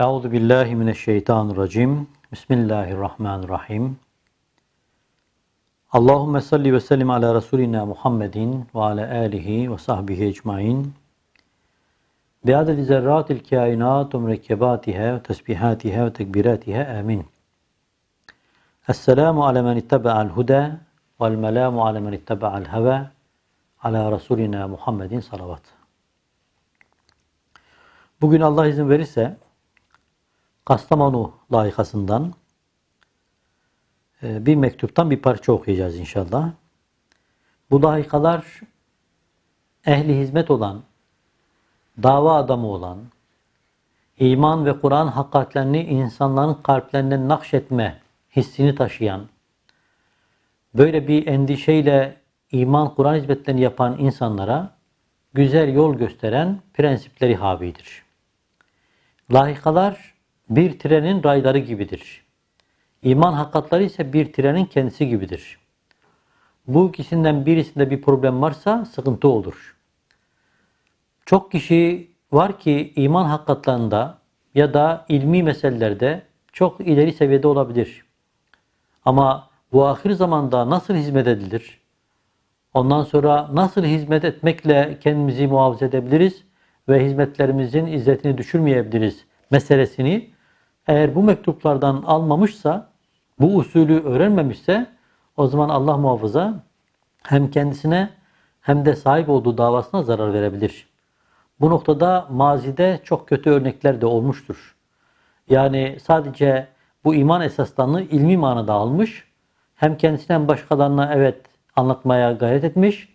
Euzu billahi mineşşeytanirracim. Bismillahirrahmanirrahim. Allahumme salli ve sellim ala Resulina Muhammedin ve ala alihi ve sahbihi ecmain. Bi adedi zerratil kainat ve mürekkebatiha ve tesbihatiha ve tekbiratiha amin. Esselamu ala men ittaba'al huda vel melamu ala men ittaba'al heva ala Resulina Muhammedin salavat. Bugün Allah izin verirse Kastamonu layıkasından e, bir mektuptan bir parça okuyacağız inşallah. Bu layıkalar ehli hizmet olan, dava adamı olan, iman ve Kur'an hakikatlerini insanların kalplerine nakşetme hissini taşıyan, böyle bir endişeyle iman Kur'an hizmetlerini yapan insanlara güzel yol gösteren prensipleri havidir. Lahikalar bir trenin rayları gibidir. İman hakikatleri ise bir trenin kendisi gibidir. Bu ikisinden birisinde bir problem varsa sıkıntı olur. Çok kişi var ki iman hakikatlarında ya da ilmi meselelerde çok ileri seviyede olabilir. Ama bu ahir zamanda nasıl hizmet edilir? Ondan sonra nasıl hizmet etmekle kendimizi muhafaza edebiliriz ve hizmetlerimizin izzetini düşürmeyebiliriz meselesini eğer bu mektuplardan almamışsa, bu usulü öğrenmemişse o zaman Allah muhafaza hem kendisine hem de sahip olduğu davasına zarar verebilir. Bu noktada mazide çok kötü örnekler de olmuştur. Yani sadece bu iman esaslarını ilmi manada almış, hem kendisine hem başkalarına evet anlatmaya gayret etmiş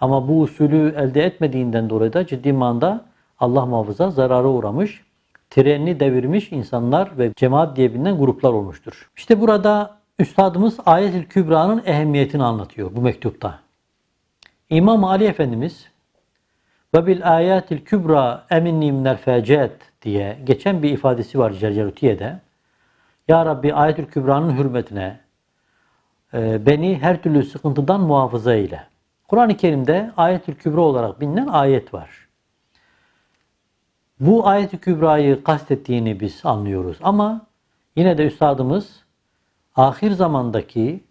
ama bu usulü elde etmediğinden dolayı da ciddi manada Allah muhafaza zarara uğramış trenini devirmiş insanlar ve cemaat diye bilinen gruplar olmuştur. İşte burada Üstadımız Ayet-ül Kübra'nın ehemmiyetini anlatıyor bu mektupta. İmam Ali Efendimiz ve bil ayatil kübra eminni minel fecet diye geçen bir ifadesi var Cercerutiye'de. Ya Rabbi ayetül kübranın hürmetine e, beni her türlü sıkıntıdan muhafaza eyle. Kur'an-ı Kerim'de ayetül kübra olarak bilinen ayet var. Bu ayet-i kübrayı kastettiğini biz anlıyoruz. Ama yine de üstadımız ahir zamandaki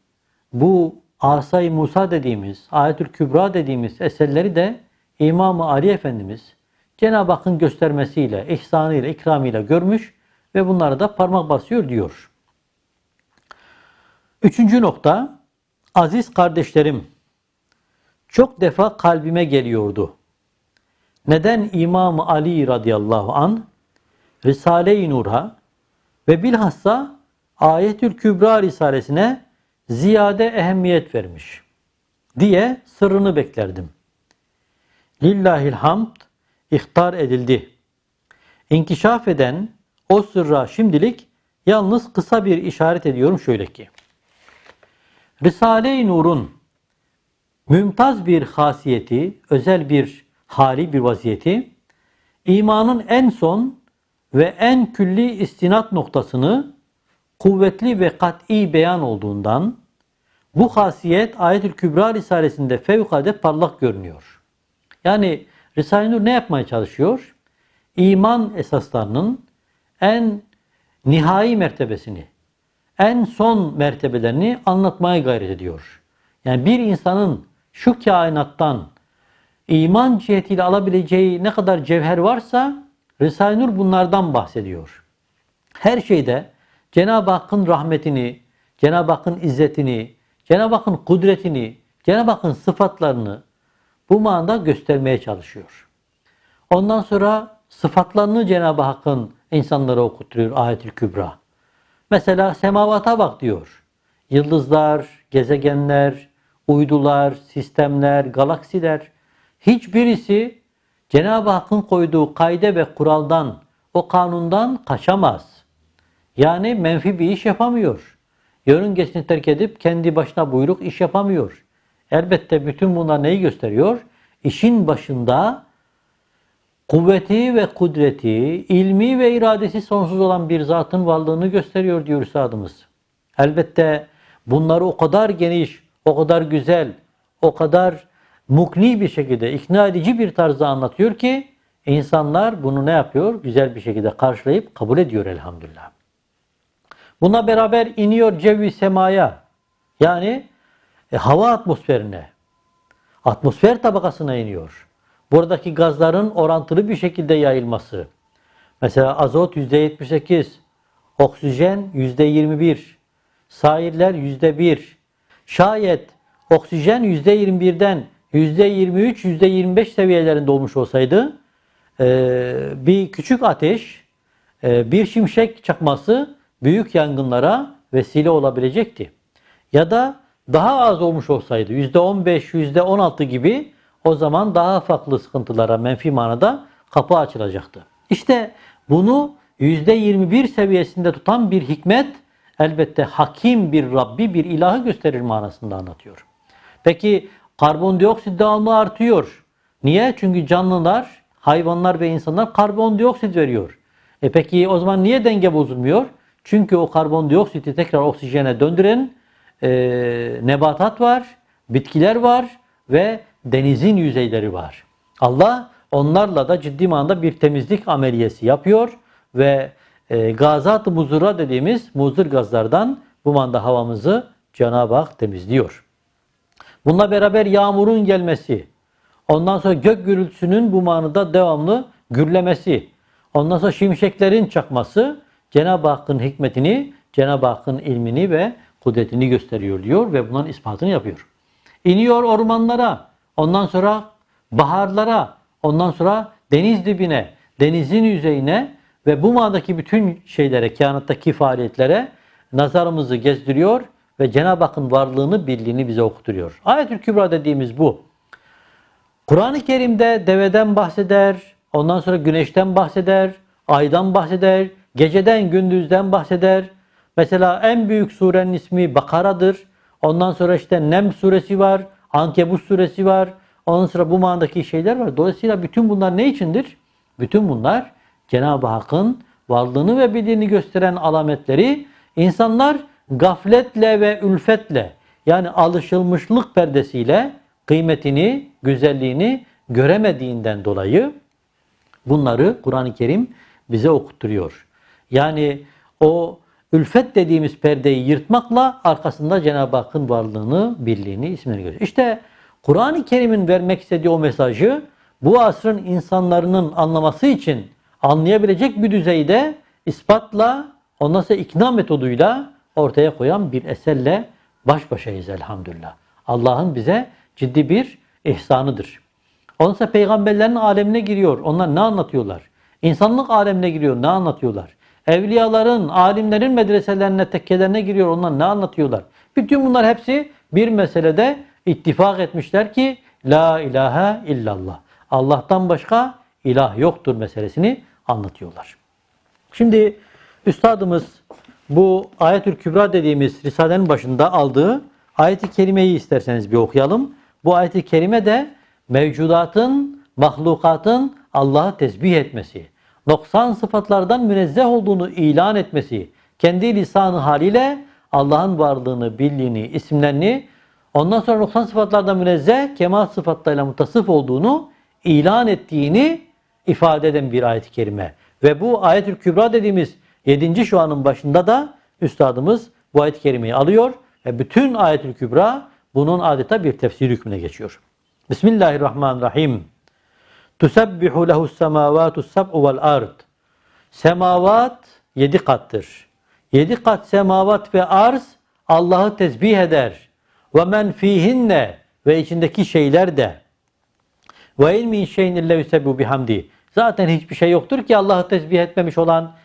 bu Asay Musa dediğimiz, Ayetül Kübra dediğimiz eserleri de İmam-ı Ali Efendimiz Cenab-ı Hakk'ın göstermesiyle, ihsanıyla, ikramıyla görmüş ve bunlara da parmak basıyor diyor. Üçüncü nokta, aziz kardeşlerim, çok defa kalbime geliyordu. Neden İmam Ali radıyallahu an Risale-i Nur'a ve bilhassa Ayetül Kübra Risalesine ziyade ehemmiyet vermiş diye sırrını beklerdim. Lillahil hamd ihtar edildi. İnkişaf eden o sırra şimdilik yalnız kısa bir işaret ediyorum şöyle ki. Risale-i Nur'un mümtaz bir hasiyeti, özel bir hali bir vaziyeti imanın en son ve en külli istinat noktasını kuvvetli ve kat'i beyan olduğundan bu hasiyet Ayetül Kübra Risalesi'nde fevkalade parlak görünüyor. Yani Risale-i Nur ne yapmaya çalışıyor? İman esaslarının en nihai mertebesini, en son mertebelerini anlatmaya gayret ediyor. Yani bir insanın şu kainattan iman cihetiyle alabileceği ne kadar cevher varsa Risale-i Nur bunlardan bahsediyor. Her şeyde Cenab-ı Hakk'ın rahmetini, Cenab-ı Hakk'ın izzetini, Cenab-ı Hakk'ın kudretini, Cenab-ı Hakk'ın sıfatlarını bu manada göstermeye çalışıyor. Ondan sonra sıfatlarını Cenab-ı Hakk'ın insanlara okutturuyor ayet-ül kübra. Mesela semavata bak diyor. Yıldızlar, gezegenler, uydular, sistemler, galaksiler hiçbirisi Cenab-ı Hakk'ın koyduğu kaide ve kuraldan, o kanundan kaçamaz. Yani menfi bir iş yapamıyor. Yörüngesini terk edip kendi başına buyruk iş yapamıyor. Elbette bütün bunlar neyi gösteriyor? İşin başında kuvveti ve kudreti, ilmi ve iradesi sonsuz olan bir zatın varlığını gösteriyor diyor Üstadımız. Elbette bunları o kadar geniş, o kadar güzel, o kadar mukni bir şekilde, ikna edici bir tarzda anlatıyor ki İnsanlar bunu ne yapıyor? Güzel bir şekilde karşılayıp kabul ediyor elhamdülillah. Buna beraber iniyor cevvi semaya. Yani e, hava atmosferine. Atmosfer tabakasına iniyor. Buradaki gazların orantılı bir şekilde yayılması. Mesela azot %78, oksijen %21, sairler %1. Şayet oksijen %21'den %23, %25 seviyelerinde olmuş olsaydı e, bir küçük ateş, e, bir şimşek çakması büyük yangınlara vesile olabilecekti. Ya da daha az olmuş olsaydı %15, %16 gibi o zaman daha farklı sıkıntılara menfi manada kapı açılacaktı. İşte bunu %21 seviyesinde tutan bir hikmet elbette hakim bir Rabbi bir ilahı gösterir manasında anlatıyor. Peki karbondioksit devamlı artıyor. Niye? Çünkü canlılar, hayvanlar ve insanlar karbondioksit veriyor. E peki o zaman niye denge bozulmuyor? Çünkü o karbondioksiti tekrar oksijene döndüren e, nebatat var, bitkiler var ve denizin yüzeyleri var. Allah onlarla da ciddi manada bir temizlik ameliyesi yapıyor ve e, gazat-ı muzura dediğimiz muzdur gazlardan bu manda havamızı Cenab-ı Hak temizliyor. Bununla beraber yağmurun gelmesi, ondan sonra gök gürültüsünün bu manada devamlı gürlemesi, ondan sonra şimşeklerin çakması Cenab-ı Hakk'ın hikmetini, Cenab-ı Hakk'ın ilmini ve kudretini gösteriyor diyor ve bunların ispatını yapıyor. İniyor ormanlara, ondan sonra baharlara, ondan sonra deniz dibine, denizin yüzeyine ve bu manadaki bütün şeylere, kainattaki faaliyetlere nazarımızı gezdiriyor ve Cenab-ı Hakk'ın varlığını, birliğini bize okuturuyor. Ayet-ül Kübra dediğimiz bu. Kur'an-ı Kerim'de deveden bahseder, ondan sonra güneşten bahseder, aydan bahseder, geceden, gündüzden bahseder. Mesela en büyük surenin ismi Bakara'dır. Ondan sonra işte Nem suresi var, Ankebut suresi var. Ondan sonra bu manadaki şeyler var. Dolayısıyla bütün bunlar ne içindir? Bütün bunlar Cenab-ı Hakk'ın varlığını ve birliğini gösteren alametleri insanlar gafletle ve ülfetle yani alışılmışlık perdesiyle kıymetini, güzelliğini göremediğinden dolayı bunları Kur'an-ı Kerim bize okutturuyor. Yani o ülfet dediğimiz perdeyi yırtmakla arkasında Cenab-ı Hakk'ın varlığını, birliğini, ismini görüyoruz. İşte Kur'an-ı Kerim'in vermek istediği o mesajı bu asrın insanların anlaması için anlayabilecek bir düzeyde ispatla, ondan sonra ikna metoduyla ortaya koyan bir eserle baş başayız elhamdülillah. Allah'ın bize ciddi bir ihsanıdır. Ondan sonra peygamberlerin alemine giriyor. Onlar ne anlatıyorlar? İnsanlık alemine giriyor. Ne anlatıyorlar? Evliyaların, alimlerin medreselerine, tekkelerine giriyor. Onlar ne anlatıyorlar? Bütün bunlar hepsi bir meselede ittifak etmişler ki La ilahe illallah. Allah'tan başka ilah yoktur meselesini anlatıyorlar. Şimdi üstadımız bu Ayetül Kübra dediğimiz Risale'nin başında aldığı ayeti kerimeyi isterseniz bir okuyalım. Bu ayeti kerime de mevcudatın, mahlukatın Allah'ı tesbih etmesi, noksan sıfatlardan münezzeh olduğunu ilan etmesi, kendi lisanı haliyle Allah'ın varlığını, birliğini, isimlerini, ondan sonra noksan sıfatlardan münezzeh, kemal sıfatlarıyla mutasıf olduğunu ilan ettiğini ifade eden bir ayet-i kerime. Ve bu ayetül kübra dediğimiz 7. şuanın başında da üstadımız bu ayet-i kerimeyi alıyor ve bütün ayetül kübra bunun adeta bir tefsir hükmüne geçiyor. Bismillahirrahmanirrahim. Tusebbihu lehus semavatu sab'u vel ard. Semavat yedi kattır. Yedi kat semavat ve arz Allah'ı tesbih eder. Ve men fihinne ve içindeki şeyler de. Ve ilmin şeyin illa yusebbu bihamdi. Zaten hiçbir şey yoktur ki Allah'ı tesbih etmemiş olan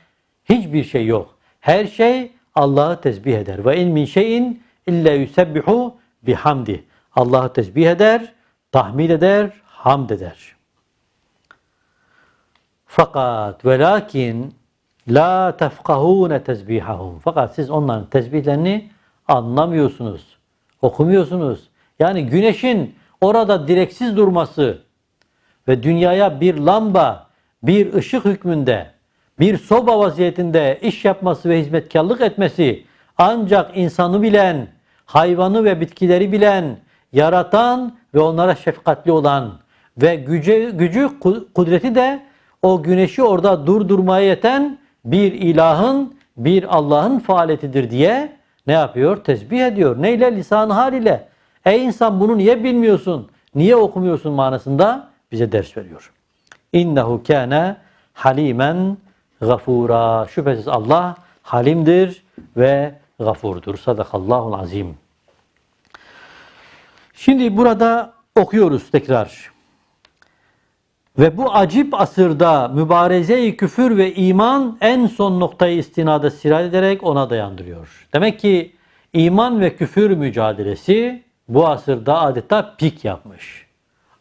hiçbir şey yok. Her şey Allah'ı tesbih eder. Ve ilmin şeyin illa yusebbihu bihamdi. Allah'ı tesbih eder, tahmid eder, hamd eder. Fakat ve lakin la tefkahune tesbihahum. Fakat siz onların tesbihlerini anlamıyorsunuz. Okumuyorsunuz. Yani güneşin orada direksiz durması ve dünyaya bir lamba, bir ışık hükmünde, bir soba vaziyetinde iş yapması ve hizmetkarlık etmesi ancak insanı bilen, hayvanı ve bitkileri bilen, yaratan ve onlara şefkatli olan ve gücü, gücü kudreti de o güneşi orada durdurmaya yeten bir ilahın, bir Allah'ın faaliyetidir diye ne yapıyor? Tesbih ediyor. Neyle? Lisan hal ile. Ey insan bunu niye bilmiyorsun? Niye okumuyorsun manasında bize ders veriyor. İnnehu kâne halimen gafura. Şüphesiz Allah halimdir ve gafurdur. Sadakallahul azim. Şimdi burada okuyoruz tekrar. Ve bu acip asırda mübareze-i küfür ve iman en son noktayı istinada sirayet ederek ona dayandırıyor. Demek ki iman ve küfür mücadelesi bu asırda adeta pik yapmış.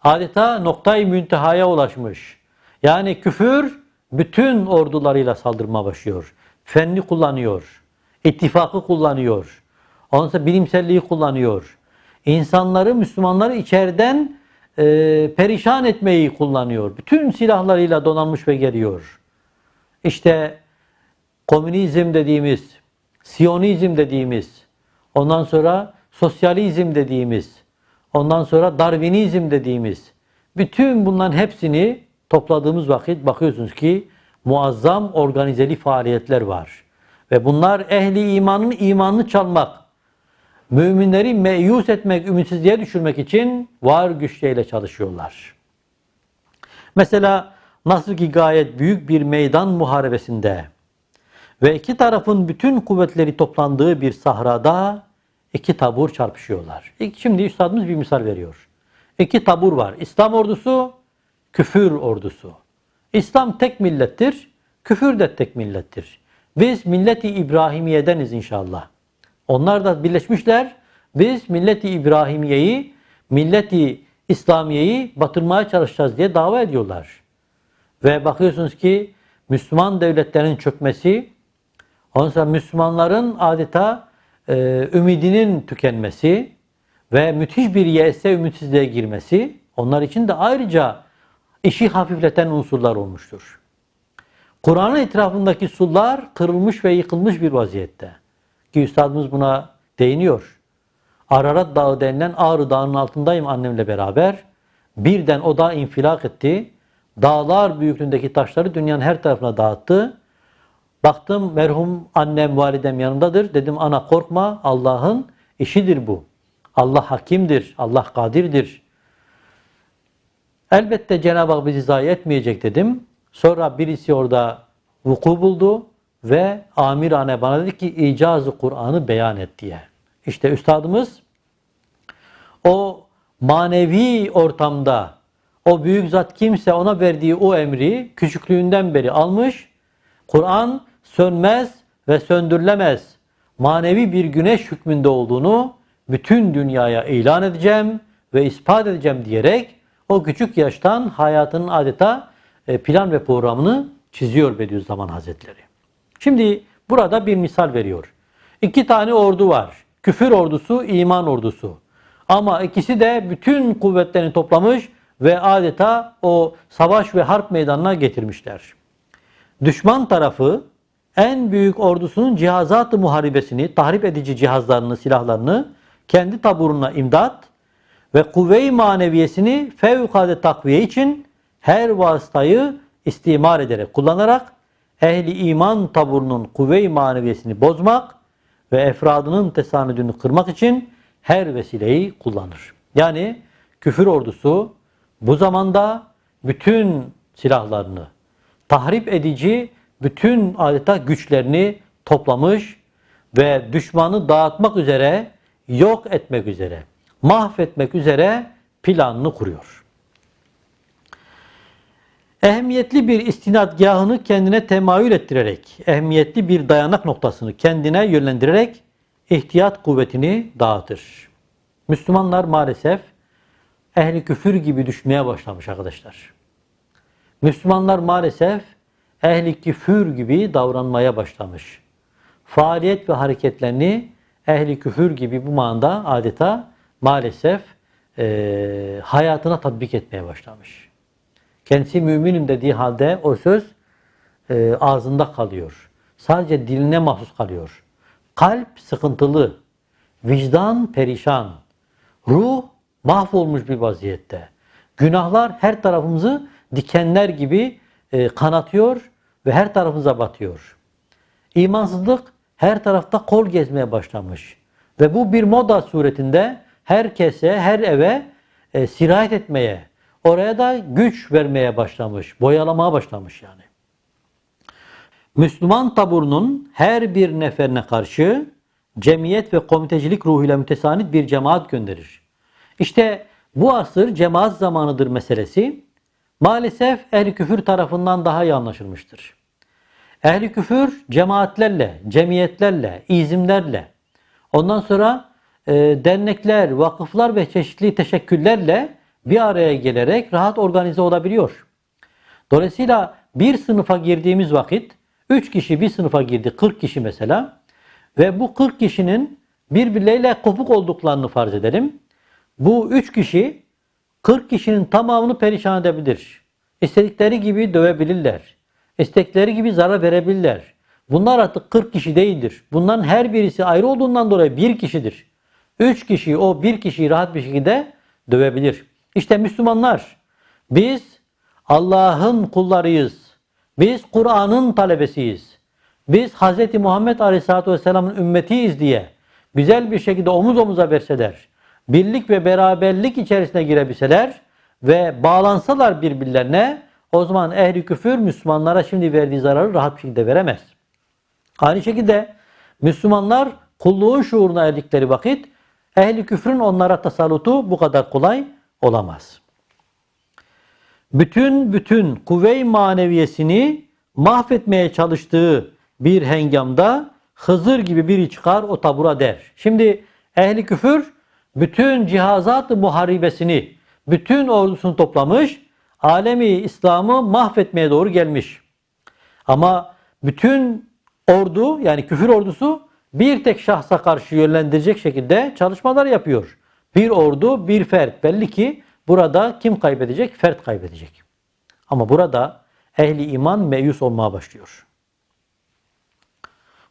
Adeta noktayı müntehaya ulaşmış. Yani küfür bütün ordularıyla saldırma başlıyor. Fenni kullanıyor. ittifakı kullanıyor. Ondan sonra bilimselliği kullanıyor. İnsanları, Müslümanları içeriden e, perişan etmeyi kullanıyor. Bütün silahlarıyla donanmış ve geliyor. İşte komünizm dediğimiz, Siyonizm dediğimiz, ondan sonra sosyalizm dediğimiz, ondan sonra Darwinizm dediğimiz, bütün bunların hepsini topladığımız vakit bakıyorsunuz ki muazzam organizeli faaliyetler var. Ve bunlar ehli imanın imanını çalmak, müminleri meyus etmek, ümitsizliğe düşürmek için var güçleriyle çalışıyorlar. Mesela nasıl ki gayet büyük bir meydan muharebesinde ve iki tarafın bütün kuvvetleri toplandığı bir sahrada iki tabur çarpışıyorlar. Şimdi üstadımız bir misal veriyor. İki tabur var. İslam ordusu, küfür ordusu. İslam tek millettir, küfür de tek millettir. Biz milleti İbrahimiye'deniz inşallah. Onlar da birleşmişler. Biz milleti İbrahimiye'yi, milleti İslamiye'yi batırmaya çalışacağız diye dava ediyorlar. Ve bakıyorsunuz ki Müslüman devletlerin çökmesi, ondan sonra Müslümanların adeta e, ümidinin tükenmesi ve müthiş bir yese ümitsizliğe girmesi onlar için de ayrıca işi hafifleten unsurlar olmuştur. Kur'an'ın etrafındaki sular kırılmış ve yıkılmış bir vaziyette. Ki üstadımız buna değiniyor. Ararat Dağı denilen Ağrı Dağı'nın altındayım annemle beraber. Birden o dağ infilak etti. Dağlar büyüklüğündeki taşları dünyanın her tarafına dağıttı. Baktım merhum annem, validem yanımdadır. Dedim ana korkma Allah'ın işidir bu. Allah hakimdir, Allah kadirdir. Elbette Cenab-ı Hak bizi zayi etmeyecek dedim. Sonra birisi orada vuku buldu ve amirane bana dedi ki icazı Kur'an'ı beyan et diye. İşte üstadımız o manevi ortamda o büyük zat kimse ona verdiği o emri küçüklüğünden beri almış. Kur'an sönmez ve söndürülemez manevi bir güneş hükmünde olduğunu bütün dünyaya ilan edeceğim ve ispat edeceğim diyerek o küçük yaştan hayatının adeta e, plan ve programını çiziyor Bediüzzaman Hazretleri. Şimdi burada bir misal veriyor. İki tane ordu var. Küfür ordusu, iman ordusu. Ama ikisi de bütün kuvvetlerini toplamış ve adeta o savaş ve harp meydanına getirmişler. Düşman tarafı en büyük ordusunun cihazat-ı muharibesini, tahrip edici cihazlarını, silahlarını kendi taburuna imdat ve kuvve-i maneviyesini fevkalade takviye için her vasıtayı istimar ederek kullanarak ehli iman taburunun kuvve-i maneviyesini bozmak ve efradının tesanüdünü kırmak için her vesileyi kullanır. Yani küfür ordusu bu zamanda bütün silahlarını tahrip edici bütün adeta güçlerini toplamış ve düşmanı dağıtmak üzere, yok etmek üzere, mahvetmek üzere planını kuruyor ehemmiyetli bir istinadgahını kendine temayül ettirerek, ehemmiyetli bir dayanak noktasını kendine yönlendirerek ihtiyat kuvvetini dağıtır. Müslümanlar maalesef ehli küfür gibi düşmeye başlamış arkadaşlar. Müslümanlar maalesef ehli küfür gibi davranmaya başlamış. Faaliyet ve hareketlerini ehli küfür gibi bu manada adeta maalesef e, hayatına tatbik etmeye başlamış. Kendisi müminim dediği halde o söz e, ağzında kalıyor. Sadece diline mahsus kalıyor. Kalp sıkıntılı, vicdan perişan, ruh mahvolmuş bir vaziyette. Günahlar her tarafımızı dikenler gibi e, kanatıyor ve her tarafımıza batıyor. İmansızlık her tarafta kol gezmeye başlamış. Ve bu bir moda suretinde herkese, her eve e, sirayet etmeye, oraya da güç vermeye başlamış, boyalamaya başlamış yani. Müslüman taburunun her bir neferine karşı cemiyet ve komitecilik ruhuyla mütesanit bir cemaat gönderir. İşte bu asır cemaat zamanıdır meselesi maalesef ehli küfür tarafından daha iyi anlaşılmıştır. Ehli küfür cemaatlerle, cemiyetlerle, izimlerle, ondan sonra dernekler, vakıflar ve çeşitli teşekküllerle bir araya gelerek rahat organize olabiliyor. Dolayısıyla bir sınıfa girdiğimiz vakit 3 kişi bir sınıfa girdi 40 kişi mesela ve bu 40 kişinin birbirleriyle kopuk olduklarını farz edelim. Bu 3 kişi 40 kişinin tamamını perişan edebilir. İstedikleri gibi dövebilirler. İstekleri gibi zarar verebilirler. Bunlar artık 40 kişi değildir. Bunların her birisi ayrı olduğundan dolayı bir kişidir. 3 kişi o bir kişiyi rahat bir şekilde dövebilir. İşte Müslümanlar biz Allah'ın kullarıyız. Biz Kur'an'ın talebesiyiz. Biz Hz. Muhammed Aleyhisselatü Vesselam'ın ümmetiyiz diye güzel bir şekilde omuz omuza verseler, birlik ve beraberlik içerisine girebilseler ve bağlansalar birbirlerine o zaman ehli küfür Müslümanlara şimdi verdiği zararı rahat bir şekilde veremez. Aynı şekilde Müslümanlar kulluğun şuuruna erdikleri vakit ehli küfrün onlara tasallutu bu kadar kolay olamaz. Bütün bütün kuvve-i maneviyesini mahvetmeye çalıştığı bir hengamda Hızır gibi biri çıkar o tabura der. Şimdi ehli küfür bütün cihazat-ı muharibesini, bütün ordusunu toplamış, alemi İslam'ı mahvetmeye doğru gelmiş. Ama bütün ordu yani küfür ordusu bir tek şahsa karşı yönlendirecek şekilde çalışmalar yapıyor. Bir ordu, bir fert. Belli ki burada kim kaybedecek? Fert kaybedecek. Ama burada ehli iman meyus olmaya başlıyor.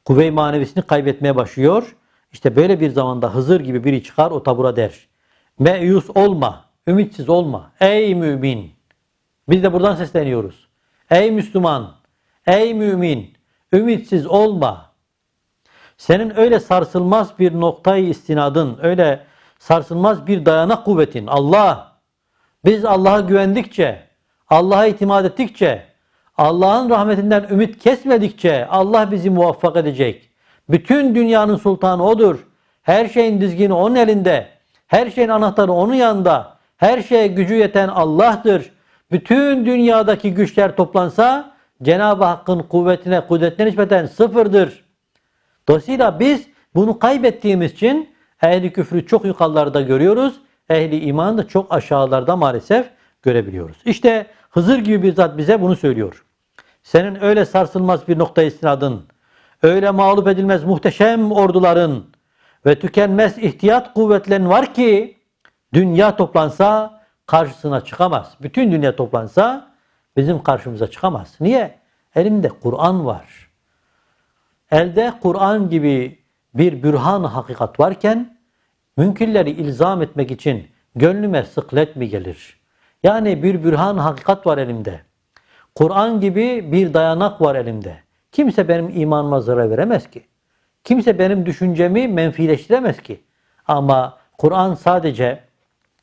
Kuvve-i manevisini kaybetmeye başlıyor. İşte böyle bir zamanda Hızır gibi biri çıkar o tabura der. Meyus olma, ümitsiz olma. Ey mümin! Biz de buradan sesleniyoruz. Ey Müslüman! Ey mümin! Ümitsiz olma. Senin öyle sarsılmaz bir noktayı istinadın, öyle sarsılmaz bir dayanak kuvvetin Allah. Biz Allah'a güvendikçe, Allah'a itimat ettikçe, Allah'ın rahmetinden ümit kesmedikçe Allah bizi muvaffak edecek. Bütün dünyanın sultanı odur. Her şeyin dizgini onun elinde. Her şeyin anahtarı onun yanında. Her şeye gücü yeten Allah'tır. Bütün dünyadaki güçler toplansa Cenab-ı Hakk'ın kuvvetine, kudretine nispeten sıfırdır. Dolayısıyla biz bunu kaybettiğimiz için ehli küfrü çok yukarılarda görüyoruz. Ehli imanı da çok aşağılarda maalesef görebiliyoruz. İşte Hızır gibi bir zat bize bunu söylüyor. Senin öyle sarsılmaz bir nokta istinadın, öyle mağlup edilmez muhteşem orduların ve tükenmez ihtiyat kuvvetlerin var ki dünya toplansa karşısına çıkamaz. Bütün dünya toplansa bizim karşımıza çıkamaz. Niye? Elimde Kur'an var. Elde Kur'an gibi bir bürhan hakikat varken münkirleri ilzam etmek için gönlüme sıklet mi gelir? Yani bir bürhan hakikat var elimde. Kur'an gibi bir dayanak var elimde. Kimse benim imanıma zarar veremez ki. Kimse benim düşüncemi menfileştiremez ki. Ama Kur'an sadece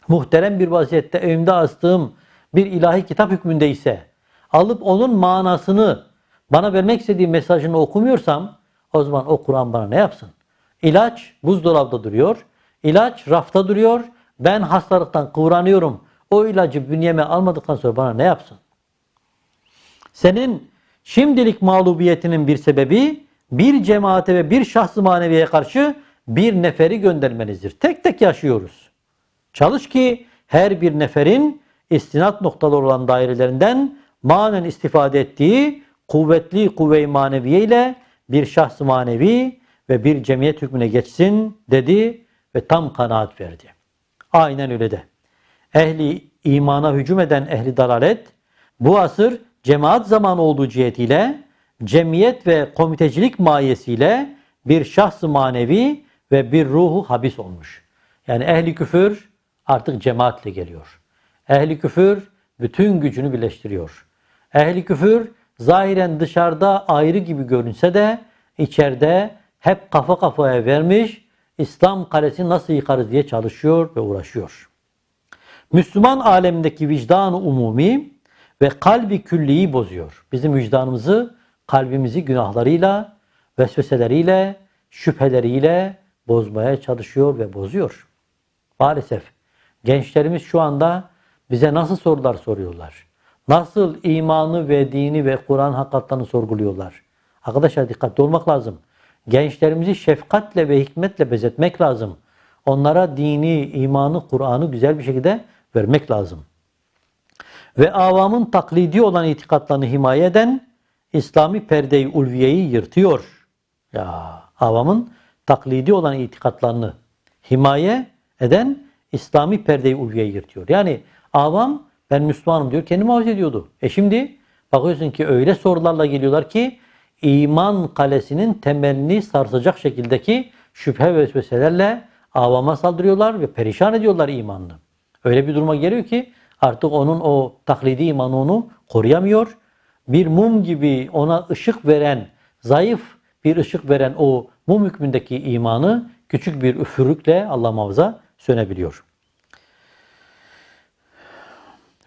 muhterem bir vaziyette evimde astığım bir ilahi kitap hükmünde ise alıp onun manasını bana vermek istediği mesajını okumuyorsam o zaman o Kur'an bana ne yapsın? İlaç buzdolabında duruyor. İlaç rafta duruyor. Ben hastalıktan kıvranıyorum. O ilacı bünyeme almadıktan sonra bana ne yapsın? Senin şimdilik mağlubiyetinin bir sebebi bir cemaate ve bir şahsı maneviye karşı bir neferi göndermenizdir. Tek tek yaşıyoruz. Çalış ki her bir neferin istinat noktaları olan dairelerinden manen istifade ettiği kuvvetli kuvve-i maneviye ile bir şahs manevi ve bir cemiyet hükmüne geçsin dedi ve tam kanaat verdi. Aynen öyle de. Ehli imana hücum eden ehli dalalet bu asır cemaat zamanı olduğu cihetiyle cemiyet ve komitecilik mahiyesiyle bir şahs manevi ve bir ruhu habis olmuş. Yani ehli küfür artık cemaatle geliyor. Ehli küfür bütün gücünü birleştiriyor. Ehli küfür zahiren dışarıda ayrı gibi görünse de içeride hep kafa kafaya vermiş İslam kalesini nasıl yıkarız diye çalışıyor ve uğraşıyor. Müslüman alemindeki vicdanı umumi ve kalbi külliyi bozuyor. Bizim vicdanımızı, kalbimizi günahlarıyla, vesveseleriyle, şüpheleriyle bozmaya çalışıyor ve bozuyor. Maalesef gençlerimiz şu anda bize nasıl sorular soruyorlar? Nasıl imanı ve dini ve Kur'an hakikatlerini sorguluyorlar? Arkadaşlar dikkatli olmak lazım. Gençlerimizi şefkatle ve hikmetle bezetmek lazım. Onlara dini, imanı, Kur'an'ı güzel bir şekilde vermek lazım. Ve avamın taklidi olan itikatlarını himaye eden İslami perdeyi ulviyeyi yırtıyor. Ya avamın taklidi olan itikatlarını himaye eden İslami perdeyi ulviyeyi yırtıyor. Yani avam ben Müslümanım diyor kendi muhafaza ediyordu. E şimdi bakıyorsun ki öyle sorularla geliyorlar ki iman kalesinin temelini sarsacak şekildeki şüphe ve vesveselerle avama saldırıyorlar ve perişan ediyorlar imanını. Öyle bir duruma geliyor ki artık onun o taklidi imanı onu koruyamıyor. Bir mum gibi ona ışık veren, zayıf bir ışık veren o mum hükmündeki imanı küçük bir üfürükle Allah muhafaza sönebiliyor.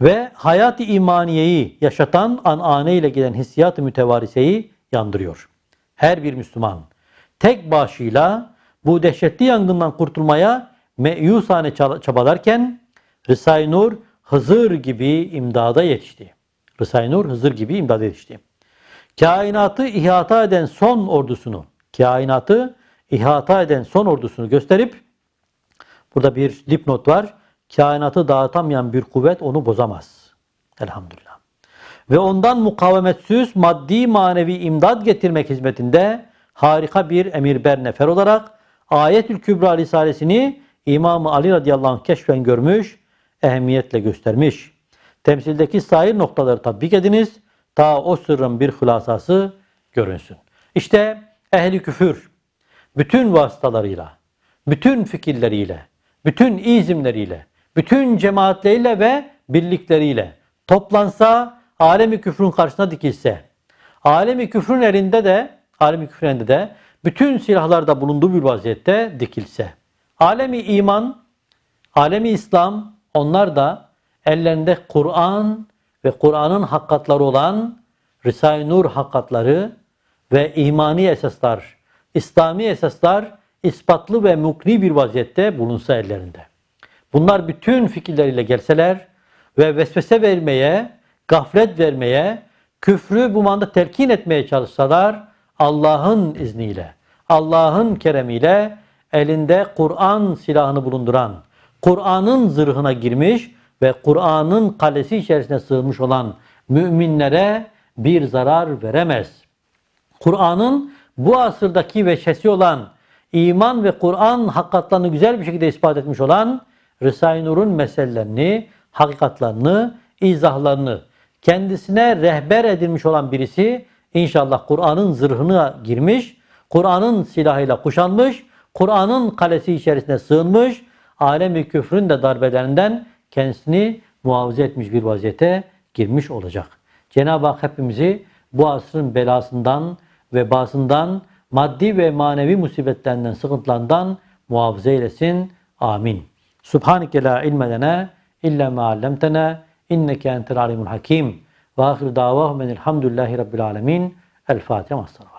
Ve hayat-ı imaniyeyi yaşatan anane ile gelen hissiyat-ı mütevariseyi yandırıyor. Her bir Müslüman tek başıyla bu dehşetli yangından kurtulmaya meyusane çabalarken Risale-i Nur Hızır gibi imdada yetişti. Risale-i Nur Hızır gibi imdada yetişti. Kainatı ihata eden son ordusunu, kainatı ihata eden son ordusunu gösterip burada bir dipnot var. Kainatı dağıtamayan bir kuvvet onu bozamaz. Elhamdülillah. Ve ondan mukavemetsiz maddi manevi imdad getirmek hizmetinde harika bir emir bernefer olarak Ayetül Kübra Risalesini İmam-ı Ali radıyallahu anh keşfen görmüş, ehemmiyetle göstermiş. Temsildeki sair noktaları tatbik ediniz, ta o sırrın bir hülasası görünsün. İşte ehli küfür bütün vasıtalarıyla, bütün fikirleriyle, bütün izimleriyle, bütün cemaatleriyle ve birlikleriyle toplansa, alemi küfrün karşısına dikilse, alemi küfrün elinde de, alemi küfrün elinde de bütün silahlarda bulunduğu bir vaziyette dikilse, alemi iman, alemi İslam onlar da ellerinde Kur'an ve Kur'an'ın hakikatları olan Risale-i Nur hakikatları ve imani esaslar, İslami esaslar ispatlı ve mukni bir vaziyette bulunsa ellerinde. Bunlar bütün fikirleriyle gelseler ve vesvese vermeye, gaflet vermeye, küfrü bu manda telkin etmeye çalışsalar Allah'ın izniyle, Allah'ın keremiyle elinde Kur'an silahını bulunduran, Kur'an'ın zırhına girmiş ve Kur'an'ın kalesi içerisine sığınmış olan müminlere bir zarar veremez. Kur'an'ın bu asırdaki veşesi olan iman ve Kur'an hakikatlarını güzel bir şekilde ispat etmiş olan Risale-i Nur'un meselelerini, hakikatlarını, izahlarını kendisine rehber edilmiş olan birisi inşallah Kur'an'ın zırhına girmiş, Kur'an'ın silahıyla kuşanmış, Kur'an'ın kalesi içerisine sığınmış, alemi küfrün de darbelerinden kendisini muhafaza etmiş bir vaziyete girmiş olacak. Cenab-ı Hak hepimizi bu asrın belasından, vebasından, maddi ve manevi musibetlerinden, sıkıntılarından muhafaza eylesin. Amin. Subhaneke la ilme lena illa ma allamtena inneke entel alimul hakim. Ve ahir davahum enelhamdülillahi rabbil alemin. El Fatiha.